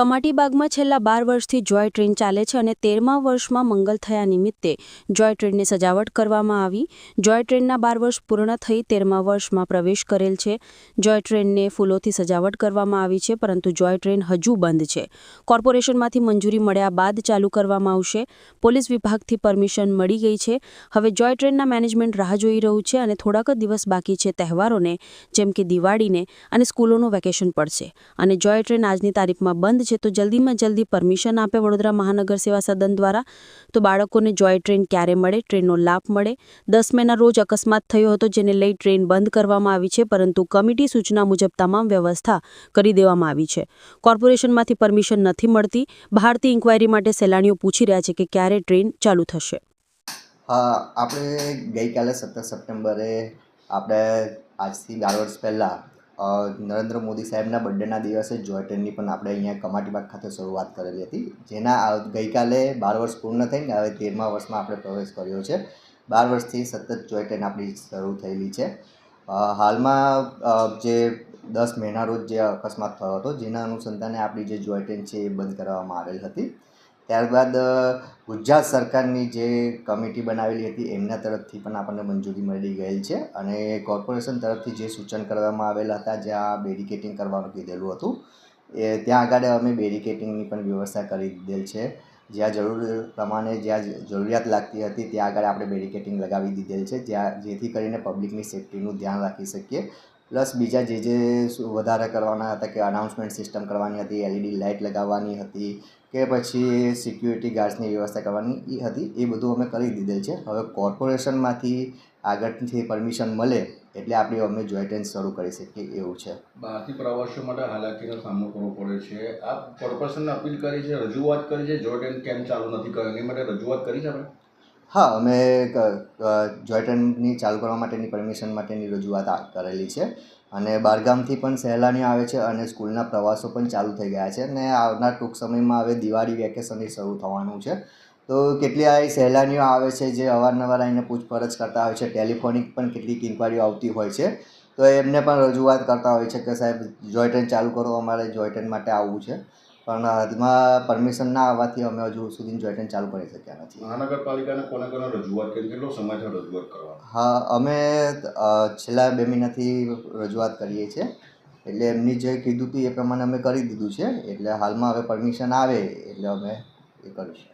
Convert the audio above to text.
કમાટીબાગમાં છેલ્લા બાર વર્ષથી જોય ટ્રેન ચાલે છે અને તેરમા વર્ષમાં મંગલ થયા નિમિત્તે જોય ટ્રેનની સજાવટ કરવામાં આવી. જોય ટ્રેનના બાર વર્ષ પૂર્ણ થઈ તેરમા વર્ષમાં પ્રવેશ કરેલ છે. જોય ટ્રેનને ફૂલોથી સજાવટ કરવામાં આવી છે, પરંતુ જોય ટ્રેન હજુ બંધ છે. કોર્પોરેશનમાંથી મંજૂરી મળ્યા બાદ ચાલુ કરવામાં આવશે. પોલીસ વિભાગથી પરમિશન મળી ગઈ છે. હવે જોય ટ્રેનના મેનેજમેન્ટ રાહ જોઈ રહ્યું છે અને થોડાક દિવસ બાકી છે તહેવારોને, જેમ કે દિવાળીને, અને સ્કૂલોનું વેકેશન પડશે. અને જોય ટ્રેન આજની તારીખમાં બંધ છે, તો જલ્દીમાં જલ્દી પરમિશન આપે વડોદરા મહાનગર સેવા સદન દ્વારા. તો બાળકોને જોય ટ્રેન ક્યારે મળે, ટ્રેનનો લાભ મળે. દસ મેના રોજ અકસ્માત થયો હતો, જેને લઈ ટ્રેન બંધ કરવામાં આવી છે, પરંતુ કમિટી સૂચના મુજબ તમામ વ્યવસ્થા કરી દેવામાં આવી છે. કોર્પોરેશનમાંથી પરમિશન નથી મળતી. બહારથી ઇન્ક્વાયરી માટે સહેલાણીઓ પૂછી રહ્યા છે કે ક્યારે ટ્રેન ચાલુ થશે. આપણે ગઈકાલે સત્તર સપ્ટેમ્બરે આપણે આજથી બાર વર્ષ પહેલાં નરેન્દ્ર મોદી સાહેબના બર્થડેના દિવસે જોય ટ્રેનની પણ આપણે અહીંયા કમાટીબાગ ખાતે શરૂઆત કરેલી હતી. જેના ગઈકાલે બાર વર્ષ પૂર્ણ થઈને હવે તેરમા વર્ષમાં આપણે પ્રવેશ કર્યો છે. બાર વર્ષથી સતત જોય ટ્રેન આપણી શરૂ થયેલી છે. હાલમાં જે દસ મહિના રોજ જે અકસ્માત થયો હતો, જેના અનુસંધાને આપણી જે જોય ટ્રેન છે એ બંધ કરવામાં આવેલ હતી. ત્યારબાદ ગુજરાત સરકારની જે કમિટી બનાવેલી હતી, એમના તરફથી પણ આપણને મંજૂરી મળી ગયેલ છે. અને કોર્પોરેશન તરફથી જે સૂચન કરવામાં આવેલા હતા જ્યાં બેરિકેટિંગ કરવાનું કીધેલું હતું, એ ત્યાં આગળ અમે બેરિકેટિંગની પણ વ્યવસ્થા કરી દીધેલ છે. જ્યાં જરૂર પ્રમાણે જ્યાં જરૂરિયાત લાગતી હતી, ત્યાં આગળ આપણે બેરિકેટિંગ લગાવી દીધેલ છે. જ્યાં જેથી કરીને પબ્લિકની સેફટીનું ધ્યાન રાખી શકીએ. પ્લસ બીજા જે જે વધારે કરવાના હતા કે અનાઉન્સમેન્ટ સિસ્ટમ કરવાની હતી એલઈડી લાઇટ લગાવવાની હતી કે પછી સિક્યુરિટી ગાર્ડ્સની વ્યવસ્થા કરવાની એ હતી, એ બધું અમે કરી દીધેલ છે. હવે કોર્પોરેશનમાંથી આગળથી પરમિશન મળે એટલે આપણે અમે ટ્રેન શરૂ કરી શકીએ એવું છે. બહારથી પ્રવાસીઓ માટે હાલાકીનો સામનો કરવો પડે છે. આ કોર્પોરેશનને અપીલ કરી છે, રજૂઆત કરી છે જો ટ્રેન કેમ ચાલુ નથી કર્યો, એની માટે રજૂઆત કરી છે આપણે? હા, અમે જોય ટ્રેનની ચાલુ કરવા માટેની પરમિશન માટેની રજૂઆત કરેલી છે અને બહારગામથી પણ સહેલાણીઓ આવે છે અને સ્કૂલના પ્રવાસો પણ ચાલુ થઈ ગયા છે અને આવનાર ટૂંક સમયમાં હવે દિવાળી વેકેશન શરૂ થવાનું છે. તો કેટલી સહેલાણીઓ આવે છે જે અવારનવાર આવીને પૂછપરછ કરતા હોય છે, ટેલિફોનિક પણ કેટલીક ઇન્કવાયરીઓ આવતી હોય છે. તો એમને પણ રજૂઆત કરતા હોય છે કે સાહેબ, જોય ટ્રેન ચાલુ કરો, અમારે જોય ટ્રેન માટે આવવું છે. પણ હાલમાં પરમિશન ના આવવાથી અમે હજુ સુધી ટ્રેન ચાલુ કરી શક્યા નથી. મહાનગરપાલિકાને કોને કોને રજૂઆત કરી કેટલો સમય થયો રજૂઆત કરવા હા અમે છેલ્લા બે મહિનાથી રજૂઆત કરીએ છીએ. એટલે એમની જે કીધું હતું એ પ્રમાણે અમે કરી દીધું છે. એટલે હાલમાં હવે પરમિશન આવે એટલે અમે એ કરીશું.